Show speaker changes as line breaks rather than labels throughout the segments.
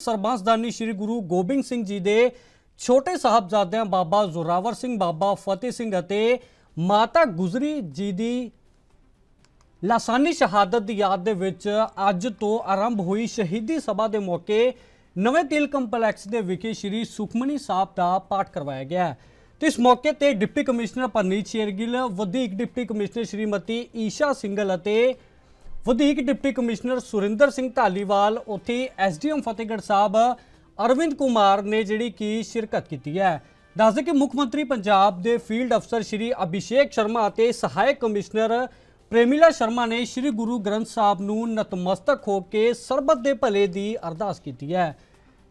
ਸਰਬੰਸਦਾਨੀ ਸ੍ਰੀ ਗੁਰੂ ਗੋਬਿੰਦ ਸਿੰਘ ਜੀ ਦੇ ਛੋਟੇ ਸਾਹਿਬਜ਼ਾਦਿਆਂ ਬਾਬਾ ਜ਼ੋਰਾਵਰ ਸਿੰਘ, ਬਾਬਾ ਫਤਿਹ ਸਿੰਘ ਅਤੇ ਮਾਤਾ ਗੁਜਰੀ ਜੀ ਦੀ ਲਾਸਾਨੀ ਸ਼ਹਾਦਤ ਦੀ ਯਾਦ ਦੇ ਵਿੱਚ ਅੱਜ ਤੋਂ ਆਰੰਭ ਹੋਈ ਸ਼ਹੀਦੀ ਸਭਾ ਦੇ ਮੌਕੇ ਨਵੇਂ ਤਿਲ ਕੰਪਲੈਕਸ ਦੇ ਵਿਖੇ ਸ਼੍ਰੀ ਸੁਖਮਨੀ ਸਾਹਿਬ ਦਾ ਪਾਠ ਕਰਵਾਇਆ ਗਿਆ ਹੈ। ਤੇ ਇਸ ਮੌਕੇ ਤੇ ਡਿਪਟੀ ਕਮਿਸ਼ਨਰ ਪਰਨੀਤ ਸ਼ੇਰਗਿੱਲ, ਵਧੀਕ ਡਿਪਟੀ ਕਮਿਸ਼ਨਰ ਸ਼੍ਰੀਮਤੀ ਈਸ਼ਾ ਸਿੰਗਲ ਅਤੇ ਵਧੀਕ ਡਿਪਟੀ ਕਮਿਸ਼ਨਰ ਸੁਰਿੰਦਰ ਸਿੰਘ ਢਾਲੀਵਾਲ, ਉੱਥੇ ਐਸਡੀਐਮ ਫਤਿਹਗੜ੍ਹ ਸਾਹਿਬ ਅਰਵਿੰਦ ਕੁਮਾਰ ਨੇ ਜਿਹੜੀ ਕਿ ਸ਼ਿਰਕਤ ਕੀਤੀ ਹੈ। ਦੱਸਦੇ ਕਿ ਮੁੱਖ ਮੰਤਰੀ ਪੰਜਾਬ ਦੇ ਫੀਲਡ ਅਫਸਰ ਸ਼੍ਰੀ ਅਭਿਸ਼ੇਕ ਸ਼ਰਮਾ ਅਤੇ ਸਹਾਇਕ ਕਮਿਸ਼ਨਰ ਪ੍ਰੇਮਿਲਾ ਸ਼ਰਮਾ ਨੇ ਸ਼੍ਰੀ ਗੁਰੂ ਗ੍ਰੰਥ ਸਾਹਿਬ ਨੂੰ ਨਤਮਸਤਕ ਹੋ ਕੇ ਸਰਬੱਤ ਦੇ ਭਲੇ ਦੀ ਅਰਦਾਸ ਕੀਤੀ ਹੈ।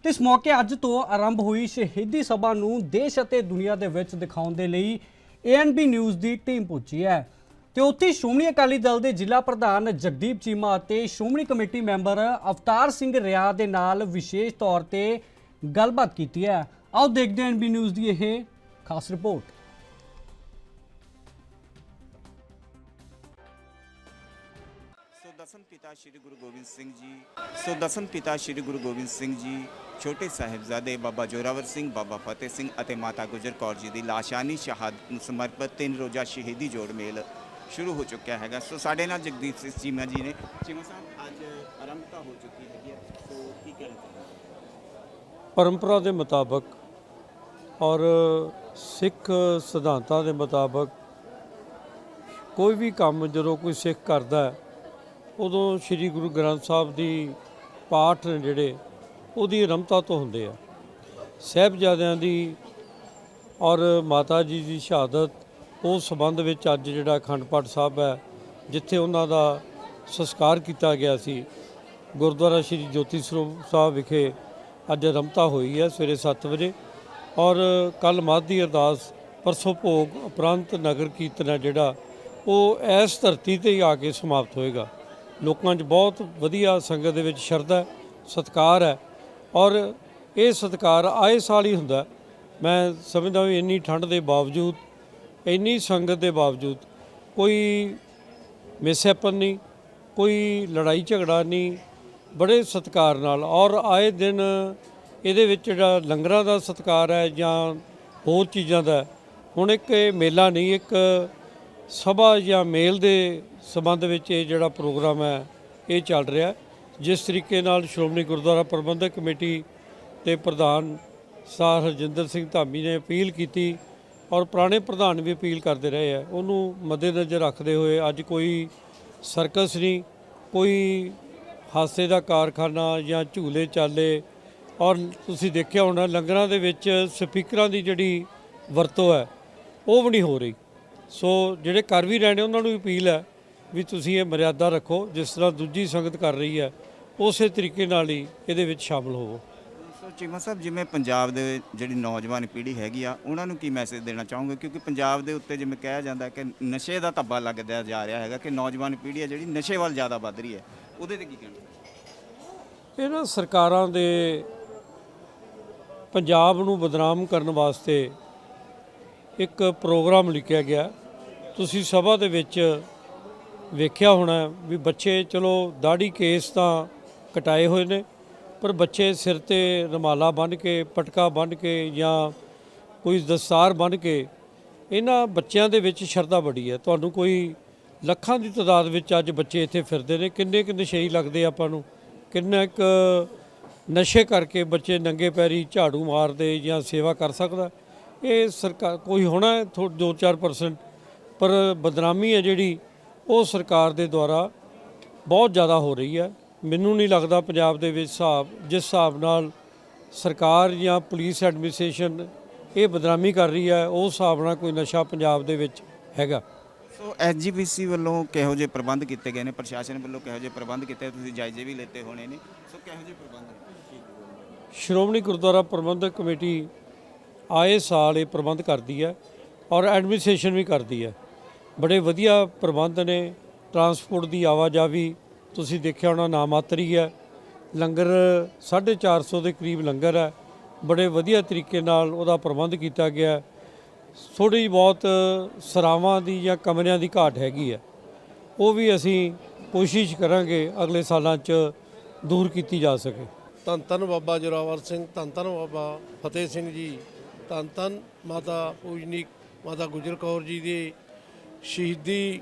ਤੇ ਇਸ ਮੌਕੇ ਅੱਜ ਤੋਂ ਆਰੰਭ ਹੋਈ ਸ਼ਹੀਦੀ ਸਭਾ ਨੂੰ ਦੇਸ਼ ਅਤੇ ਦੁਨੀਆ ਦੇ ਵਿੱਚ ਦਿਖਾਉਣ ਦੇ ਲਈ ਏਐਨਬੀ ਨਿਊਜ਼ ਦੀ ਟੀਮ ਪਹੁੰਚੀ ਹੈ। ਤੇ ਉੱਥੇ ਸ਼੍ਰੋਮਣੀ ਅਕਾਲੀ ਦਲ ਦੇ ਜ਼ਿਲ੍ਹਾ ਪ੍ਰਧਾਨ ਜਗਦੀਪ ਚੀਮਾ ਅਤੇ ਸ਼੍ਰੋਮਣੀ ਕਮੇਟੀ ਮੈਂਬਰ ਅਵਤਾਰ ਸਿੰਘ ਰਿਆ ਦੇ ਨਾਲ ਵਿਸ਼ੇਸ਼ ਤੌਰ ਤੇ ਗੱਲਬਾਤ ਕੀਤੀ ਹੈ। ਆਓ ਦੇਖਦੇ ਹਾਂ ਐਨਬੀ ਨਿਊਜ਼ ਦੀ ਇਹ ਖਾਸ ਰਿਪੋਰਟ।
ਸੋ ਦਸਮ ਪਿਤਾ ਸ੍ਰੀ ਗੁਰੂ ਗੋਬਿੰਦ ਸਿੰਘ ਜੀ, ਸੋ ਦਸਮ ਪਿਤਾ ਸ੍ਰੀ ਗੁਰੂ ਗੋਬਿੰਦ ਸਿੰਘ ਜੀ, ਛੋਟੇ ਸਾਹਿਬਜ਼ਾਦੇ ਬਾਬਾ ਜੋਰਾਵਰ ਸਿੰਘ, ਬਾਬਾ ਫਤਿਹ ਸਿੰਘ ਅਤੇ ਮਾਤਾ ਗੁਜਰ ਕੌਰ ਜੀ ਦੀ ਲਾਸ਼ਾਨੀ ਸ਼ਹਾਦਤ ਨੂੰ ਸਮਰਪਿਤ ਤਿੰਨ ਰੋਜ਼ਾ ਸ਼ਹੀਦੀ ਜੋੜ ਮੇਲ ਸ਼ੁਰੂ ਹੋ ਚੁੱਕਿਆ ਹੈਗਾ। ਸੋ ਸਾਡੇ ਨਾਲ ਜਗਦੀਪ ਸਿੰਘ ਚੀਮਾ ਜੀ ਨੇ। ਚੀਮਾ ਸਾਹਿਬ, ਅੱਜ ਆਰੰਭਤਾ ਹੋ ਚੁੱਕੀ ਹੈਗੀ ਹੈ। ਸੋ ਕੀ ਕਹਿਣਾ ਚਾਹੁੰਦੇ
ਪਰੰਪਰਾ ਦੇ ਮੁਤਾਬਕ ਔਰ ਸਿੱਖ ਸਿਧਾਂਤਾਂ ਦੇ ਮੁਤਾਬਕ ਕੋਈ ਵੀ ਕੰਮ ਜਦੋਂ ਕੋਈ ਸਿੱਖ ਕਰਦਾ ਹੈ, ਉਦੋਂ ਸ੍ਰੀ ਗੁਰੂ ਗ੍ਰੰਥ ਸਾਹਿਬ ਦੀ ਪਾਠ ਨੇ ਜਿਹੜੇ, ਉਹਦੀ ਰਮਤਾ ਤੋਂ ਹੁੰਦੇ ਆ। ਸਾਹਿਬਜ਼ਾਦਿਆਂ ਦੀ ਔਰ ਮਾਤਾ ਜੀ ਦੀ ਸ਼ਹਾਦਤ ਉਸ ਸੰਬੰਧ ਵਿੱਚ ਅੱਜ ਜਿਹੜਾ ਅਖੰਡ ਪਾਠ ਸਾਹਿਬ ਹੈ ਜਿੱਥੇ ਉਹਨਾਂ ਦਾ ਸੰਸਕਾਰ ਕੀਤਾ ਗਿਆ ਸੀ ਗੁਰਦੁਆਰਾ ਸ੍ਰੀ ਜੋਤੀ ਸਰੂਪ ਸਾਹਿਬ ਵਿਖੇ ਅੱਜ ਰਮਤਾ ਹੋਈ ਹੈ ਸਵੇਰੇ 7 ਵਜੇ ਔਰ ਕੱਲ ਮਾਧ ਦੀ ਅਰਦਾਸ ਪਰਸੋਂ ਭੋਗ ਉਪਰੰਤ ਨਗਰ ਕੀਰਤਨ ਹੈ ਜਿਹੜਾ ਉਹ ਇਸ ਧਰਤੀ ਤੇ ਹੀ ਆ ਕੇ ਸਮਾਪਤ ਹੋਏਗਾ। ਲੋਕਾਂ 'ਚ ਬਹੁਤ ਵਧੀਆ ਸੰਗਤ ਦੇ ਵਿੱਚ ਸ਼ਰਧਾ ਹੈ, ਸਤਿਕਾਰ ਹੈ ਔਰ ਇਹ ਸਤਿਕਾਰ ਆਏ ਸਾਲ ਹੀ ਹੁੰਦਾ। ਮੈਂ ਸਮਝਦਾ ਵੀ ਇੰਨੀ ਠੰਡ ਦੇ ਬਾਵਜੂਦ ਇੰਨੀ ਸੰਗਤ ਦੇ ਬਾਵਜੂਦ ਕੋਈ ਮਿਸਹੈਪਨ ਨਹੀਂ, ਕੋਈ ਲੜਾਈ ਝਗੜਾ ਨਹੀਂ, ਬੜੇ ਸਤਿਕਾਰ ਨਾਲ ਔਰ ਆਏ ਦਿਨ ਇਹਦੇ ਵਿੱਚ ਜਿਹੜਾ ਲੰਗਰਾਂ ਦਾ ਸਤਿਕਾਰ ਹੈ ਜਾਂ ਹੋਰ ਚੀਜ਼ਾਂ ਦਾ, ਹੁਣ ਇੱਕ ਇਹ ਮੇਲਾ ਨਹੀਂ, ਇੱਕ ਸਭਾ ਜਾਂ ਮੇਲ ਦੇ ਸੰਬੰਧ ਵਿੱਚ ਇਹ ਜਿਹੜਾ ਪ੍ਰੋਗਰਾਮ ਹੈ, ਇਹ ਚੱਲ ਰਿਹਾ। ਜਿਸ ਤਰੀਕੇ ਨਾਲ ਸ਼੍ਰੋਮਣੀ ਗੁਰਦੁਆਰਾ ਪ੍ਰਬੰਧਕ ਕਮੇਟੀ ਤੇ ਪ੍ਰਧਾਨ ਸਾਰ ਹਰਜਿੰਦਰ ਸਿੰਘ ਧਾਮੀ ਨੇ ਅਪੀਲ ਕੀਤੀ ਔਰ ਪੁਰਾਣੇ ਪ੍ਰਧਾਨ ਵੀ ਅਪੀਲ ਕਰਦੇ ਰਹੇ ਆ। ਉਹਨੂੰ ਮੱਦੇਨਜ਼ਰ ਰੱਖਦੇ ਹੋਏ ਅੱਜ ਕੋਈ ਸਰਕਸ ਨਹੀਂ, ਕੋਈ ਹਾਸੇ ਦਾ ਕਾਰਖਾਨਾ ਜਾਂ ਝੂਲੇ ਚਾਲੇ। ਔਰ ਤੁਸੀਂ ਦੇਖਿਆ ਹੋਣਾ, ਲੰਗਰਾਂ ਦੇ ਵਿੱਚ ਸਪੀਕਰਾਂ ਦੀ ਜਿਹੜੀ ਵਰਤੋਂ ਹੈ, ਉਹ ਵੀ ਨਹੀਂ ਹੋ ਰਹੀ। ਸੋ ਜਿਹੜੇ ਕਰ ਵੀ ਰਹੇ ਨੇ ਉਹਨਾਂ ਨੂੰ ਅਪੀਲ ਹੈ ਵੀ ਤੁਸੀਂ ਇਹ ਮਰਿਆਦਾ ਰੱਖੋ, ਜਿਸ ਤਰ੍ਹਾਂ ਦੂਜੀ ਸੰਗਤ ਕਰ ਰਹੀ ਹੈ, ਉਸੇ ਤਰੀਕੇ ਨਾਲ ਹੀ ਇਹਦੇ ਵਿੱਚ ਸ਼ਾਮਲ ਹੋਵੋ।
ਚੀਮਾ ਸਾਹਿਬ, ਜਿਵੇਂ ਪੰਜਾਬ ਦੇ ਜਿਹੜੀ ਨੌਜਵਾਨ ਪੀੜ੍ਹੀ ਹੈਗੀ ਆ, ਉਹਨਾਂ ਨੂੰ ਕੀ ਮੈਸੇਜ ਦੇਣਾ ਚਾਹੋਗੇ? ਕਿਉਂਕਿ ਪੰਜਾਬ ਦੇ ਉੱਤੇ ਜਿਵੇਂ ਕਿਹਾ ਜਾਂਦਾ ਕਿ ਨਸ਼ੇ ਦਾ ਧੱਬਾ ਲੱਗਦਾ ਜਾ ਰਿਹਾ ਹੈਗਾ ਕਿ ਨੌਜਵਾਨ ਪੀੜ੍ਹੀ ਆ ਜਿਹੜੀ ਨਸ਼ੇ ਵੱਲ ਜ਼ਿਆਦਾ ਵੱਧ ਰਹੀ ਹੈ। ਉਹਦੇ ਤੇ ਕੀ ਕਹਿਣਾ?
ਇਹਨਾਂ ਸਰਕਾਰਾਂ ਦੇ ਪੰਜਾਬ ਨੂੰ ਬਦਨਾਮ ਕਰਨ ਵਾਸਤੇ ਇੱਕ ਪ੍ਰੋਗਰਾਮ ਲਿਖਿਆ ਗਿਆ। ਤੁਸੀਂ ਸਭਾ ਦੇ ਵਿੱਚ ਵੇਖਿਆ ਹੋਣਾ ਵੀ ਬੱਚੇ ਚਲੋ ਦਾੜੀ ਕੇਸ ਤਾਂ ਕਟਾਏ ਹੋਏ ਨੇ। ਪਰ ਬੱਚੇ ਸਿਰ ਤੇ ਰਮਾਲਾ ਬੰਨ੍ਹ ਕੇ, ਪਟਕਾ ਬੰਨ੍ਹ ਕੇ ਜਾਂ ਕੋਈ ਦਸਤਾਰ ਬੰਨ੍ਹ ਕੇ, ਇਹਨਾਂ ਬੱਚਿਆਂ ਦੇ ਵਿੱਚ ਸ਼ਰਧਾ ਬੜੀ ਹੈ। ਤੁਹਾਨੂੰ ਕੋਈ ਲੱਖਾਂ ਦੀ ਤਾਦਾਦ ਵਿੱਚ ਅੱਜ ਬੱਚੇ ਇੱਥੇ ਫਿਰਦੇ ਨੇ। ਕਿੰਨੇ ਕਿੰਨੇ ਨਸ਼ੇਈ ਲੱਗਦੇ ਆਪਾਂ ਨੂੰ। ਕਿੰਨਾ ਇੱਕ ਨਸ਼ੇ ਕਰਕੇ ਬੱਚੇ ਨੰਗੇ ਪੈਰੀ ਝਾੜੂ ਮਾਰਦੇ ਜਾਂ ਸੇਵਾ ਕਰ ਸਕਦਾ। ਇਹ ਸਰਕਾਰ ਕੋਈ ਹੋਣਾ 2-4% ਪਰ ਬਦਨਾਮੀ ਹੈ ਜਿਹੜੀ, ਉਹ ਸਰਕਾਰ ਦੇ ਦੁਆਰਾ ਬਹੁਤ ਜ਼ਿਆਦਾ ਹੋ ਰਹੀ ਹੈ। ਮੈਨੂੰ ਨਹੀਂ ਲੱਗਦਾ ਪੰਜਾਬ ਦੇ ਵਿੱਚ ਹਿਸਾਬ ਜਿਸ ਹਿਸਾਬ ਨਾਲ ਸਰਕਾਰ ਜਾਂ ਪੁਲਿਸ ਐਡਮਿਨਿਸਟ੍ਰੇਸ਼ਨ ਇਹ ਬਦਨਾਮੀ ਕਰ ਰਹੀ ਹੈ ਉਸ ਹਿਸਾਬ ਨਾਲ ਕੋਈ ਨਸ਼ਾ ਪੰਜਾਬ ਦੇ ਵਿੱਚ ਹੈਗਾ।
ਸੋ ਐਸਜੀਪੀਸੀ ਵੱਲੋਂ ਕਿਹੋ ਜਿਹੇ ਪ੍ਰਬੰਧ ਕੀਤੇ ਗਏ ਨੇ? ਪ੍ਰਸ਼ਾਸਨ ਵੱਲੋਂ ਕਿਹੋ ਜਿਹੇ ਪ੍ਰਬੰਧ ਕੀਤੇ ਤੁਸੀਂ ਜਾਇਜ਼ੇ ਵੀ ਲੈਤੇ ਹੋਣੇ ਨੇ। ਸੋ ਕਿਹੋ ਜਿਹੇ ਪ੍ਰਬੰਧ
ਸ਼੍ਰੋਮਣੀ ਗੁਰਦੁਆਰਾ ਪ੍ਰਬੰਧਕ ਕਮੇਟੀ ਆਏ ਸਾਲ ਇਹ ਪ੍ਰਬੰਧ ਕਰਦੀ ਹੈ ਔਰ ਐਡਮਿਨਿਸਟ੍ਰੇਸ਼ਨ ਵੀ ਕਰਦੀ ਹੈ। ਬੜੇ ਵਧੀਆ ਪ੍ਰਬੰਧ ਨੇ ਟਰਾਂਸਪੋਰਟ ਦੀ ਆਵਾਜਾਵੀ ਤੁਸੀਂ ਦੇਖਿਆ ਹੋਣਾ ਨਾ ਮਾਤਰੀ ਹੈ ਲੰਗਰ 450 ਦੇ ਕਰੀਬ ਲੰਗਰ ਹੈ। ਬੜੇ ਵਧੀਆ ਤਰੀਕੇ ਨਾਲ ਉਹਦਾ ਪ੍ਰਬੰਧ ਕੀਤਾ ਗਿਆ ਹੈ। ਥੋੜ੍ਹੀ ਜਿਹੀ ਬਹੁਤ ਸਰਾਵਾਂ ਦੀ ਜਾਂ ਕਮਰਿਆਂ ਦੀ ਘਾਟ ਹੈਗੀ ਹੈ। ਉਹ ਵੀ ਅਸੀਂ ਕੋਸ਼ਿਸ਼ ਕਰਾਂਗੇ ਅਗਲੇ ਸਾਲਾਂ 'ਚ ਦੂਰ ਕੀਤੀ ਜਾ ਸਕੇ।
ਧੰਨ ਧੰਨ ਬਾਬਾ ਜੋਰਾਵਰ ਸਿੰਘ, ਧੰਨ ਧੰਨ ਬਾਬਾ ਫਤਿਹ ਸਿੰਘ ਜੀ, ਧੰਨ ਧੰਨ ਮਾਤਾ ਪੂਜਨੀਕ ਮਾਤਾ ਗੁਜਰ ਕੌਰ ਜੀ ਦੇ ਸ਼ਹੀਦੀ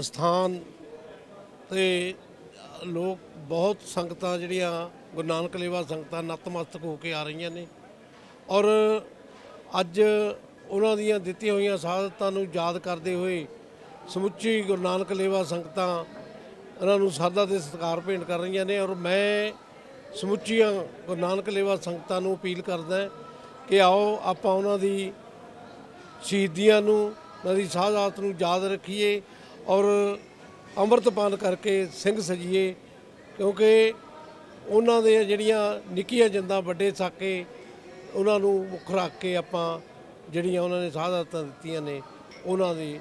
ਸਥਾਨ ਤੇ ਲੋਕ ਬਹੁਤ ਸੰਗਤਾਂ ਜਿਹੜੀਆਂ ਗੁਰੂ ਨਾਨਕ ਲੇਵਾ ਸੰਗਤਾਂ ਨਤਮਸਤਕ ਹੋ ਕੇ ਆ ਰਹੀਆਂ ਨੇ। ਔਰ ਅੱਜ ਉਹਨਾਂ ਦੀਆਂ ਦਿੱਤੀਆਂ ਹੋਈਆਂ ਸ਼ਹਾਦਤਾਂ ਨੂੰ ਯਾਦ ਕਰਦੇ ਹੋਏ ਸਮੁੱਚੀ ਗੁਰੂ ਨਾਨਕ ਲੇਵਾ ਸੰਗਤਾਂ ਉਹਨਾਂ ਨੂੰ ਸਰਦਾ ਤੇ ਸਤਿਕਾਰ ਭੇਂਟ ਕਰ ਰਹੀਆਂ ਨੇ। ਔਰ ਮੈਂ ਸਮੁੱਚੀਆਂ ਗੁਰੂ ਨਾਨਕ ਲੇਵਾ ਸੰਗਤਾਂ ਨੂੰ ਅਪੀਲ ਕਰਦਾ ਕਿ ਆਓ ਆਪਾਂ ਉਹਨਾਂ ਦੀ ਸ਼ਹੀਦੀਆਂ ਨੂੰ, ਉਹਨਾਂ ਦੀ ਸ਼ਹਾਦਤ ਨੂੰ ਯਾਦ ਰੱਖੀਏ। ਔਰ ਅੰਮ੍ਰਿਤਪਾਨ ਕਰਕੇ ਸਿੰਘ ਸਜੀਏ, ਕਿਉਂਕਿ ਉਹਨਾਂ ਦੇ ਜਿਹੜੀਆਂ ਨਿੱਕੀਆਂ ਜਿੰਦਾਂ ਵੱਡੇ ਸਾਕੇ, ਉਹਨਾਂ ਨੂੰ ਮੁੱਖ ਰੱਖ ਕੇ ਆਪਾਂ ਜਿਹੜੀਆਂ ਉਹਨਾਂ ਨੇ ਸ਼ਹਾਦਤਾਂ ਦਿੱਤੀਆਂ ਨੇ, ਉਹਨਾਂ ਦੇ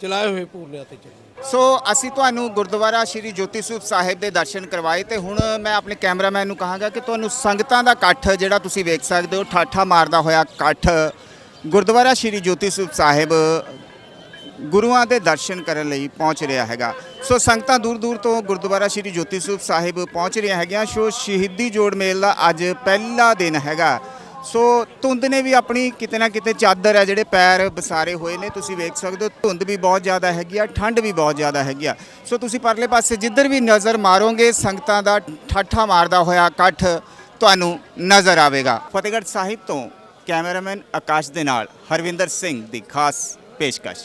ਚਲਾਏ ਹੋਏ ਪੂਰਨਿਆਂ ਤੇ ਚੱਲੀਏ।
ਸੋ ਅਸੀਂ ਤੁਹਾਨੂੰ ਗੁਰਦੁਆਰਾ ਸ਼੍ਰੀ ਜੋਤੀ ਸਰੂਪ ਸਾਹਿਬ ਦੇ ਦਰਸ਼ਨ ਕਰਵਾਏ ਤੇ ਹੁਣ ਮੈਂ ਆਪਣੇ ਕੈਮਰਾਮੈਨ ਨੂੰ ਕਹਾਂਗਾ ਕਿ ਤੁਹਾਨੂੰ ਸੰਗਤਾਂ ਦਾ ਇਕੱਠ ਜਿਹੜਾ ਤੁਸੀਂ ਵੇਖ ਸਕਦੇ ਹੋ, ਠਾਠਾ ਮਾਰਦਾ ਹੋਇਆ ਇਕੱਠ ਗੁਰਦੁਆਰਾ ਸ਼੍ਰੀ ਜੋਤੀ ਸਰੂਪ ਸਾਹਿਬ ਗੁਰੂਆਂ ਦੇ ਦਰਸ਼ਨ ਕਰਨ ਲਈ ਪਹੁੰਚ ਰਿਹਾ ਹੈਗਾ। ਸੋ ਸੰਗਤਾਂ ਦੂਰ ਦੂਰ ਤੋਂ ਗੁਰਦੁਆਰਾ ਸ਼੍ਰੀ ਜੋਤੀ ਸਰੂਪ ਸਾਹਿਬ ਪਹੁੰਚ ਰਹੀਆਂ ਹੈਗੀਆਂ। ਸੋ ਸ਼ਹੀਦੀ ਜੋੜ ਮੇਲ ਦਾ ਅੱਜ ਪਹਿਲਾ ਦਿਨ ਹੈਗਾ। ਸੋ ਧੁੰਦ ਨੇ ਵੀ ਆਪਣੀ ਕਿਤੇ ਨਾ ਕਿਤੇ ਚਾਦਰ ਹੈ ਜਿਹੜੇ ਪੈਰ ਬਸਾਰੇ ਹੋਏ ਨੇ, ਤੁਸੀਂ ਵੇਖ ਸਕਦੇ ਹੋ, ਧੁੰਦ ਵੀ ਬਹੁਤ ਜ਼ਿਆਦਾ ਹੈਗੀ ਆ, ਠੰਡ ਵੀ ਬਹੁਤ ਜ਼ਿਆਦਾ ਹੈਗੀ ਆ। ਸੋ ਤੁਸੀਂ ਪਰਲੇ ਪਾਸੇ ਜਿੱਧਰ ਵੀ ਨਜ਼ਰ ਮਾਰੋਗੇ, ਸੰਗਤਾਂ ਦਾ ਠਾਠਾ ਮਾਰਦਾ ਹੋਇਆ ਇਕੱਠ ਤੁਹਾਨੂੰ ਨਜ਼ਰ ਆਵੇਗਾ। ਫਤਿਹਗੜ੍ਹ ਸਾਹਿਬ ਤੋਂ ਕੈਮਰਾਮੈਨ ਆਕਾਸ਼ ਦੇ ਨਾਲ ਹਰਵਿੰਦਰ ਸਿੰਘ ਦੀ ਖਾਸ ਪੇਸ਼ਕਸ਼।